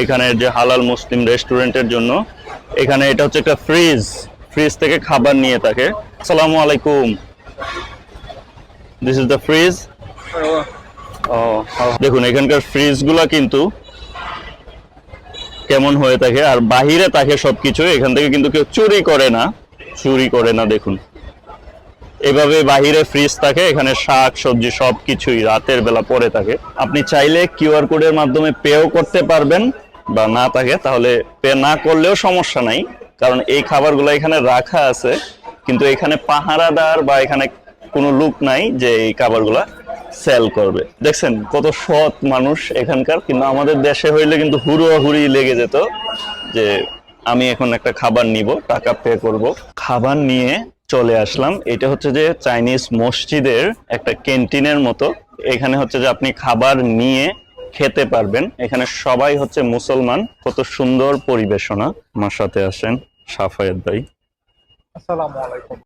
এখানে যে হালাল মুসলিম রেস্টুরেন্টের জন্য, এখানে এটা হচ্ছে একটা ফ্রিজ ফ্রিজ থেকে খাবার নিয়ে থাকে। আসসালামু আলাইকুম। দিস ইজ দ্য ফ্রিজ দেখুন, এখানকার ফ্রিজগুলা কিন্তু কেমন হয়ে থাকে, আর বাহিরে থাকে সবকিছু, এখান থেকে কিন্তু কেউ চুরি করে না, চুরি করে না, দেখুন। এভাবে বাহিরে ফ্রিজ থাকে, এখানে শাক, সবজি, সবকিছুই রাতের বেলা পরে থাকে। আপনি চাইলে কিউআর কোডের মাধ্যমে পেও করতে পারবেন। বা না থাকে, তাহলে পে না করলেও সমস্যা নাই। কারণ এই খাবারগুলো এখানে রাখা আছে, কিন্তু এখানে পাহারাদার বা এখানে কোনো লোক নাই যে এই খাবারগুলা সেল করবে। দেখছেন কত সৎ মানুষ এখানকার, কিন্তু আমাদের দেশে হইলে কিন্তু হুড়োহুড়ি লেগে যেত যে আমি এখন একটা খাবার নিব, টাকা পে করব। খাবার নিয়ে চলে আসলাম, এটা হচ্ছে যে চাইনিজ মসজিদের একটা ক্যান্টিনের মতো। এখানে হচ্ছে যে আপনি খাবার নিয়ে খেতে পারবেন। এখানে সবাই হচ্ছে মুসলমান। কত সুন্দর পরিবেশনা। আমার সাথে আসেন সাফায়েত ভাই। আসসালামু আলাইকুম।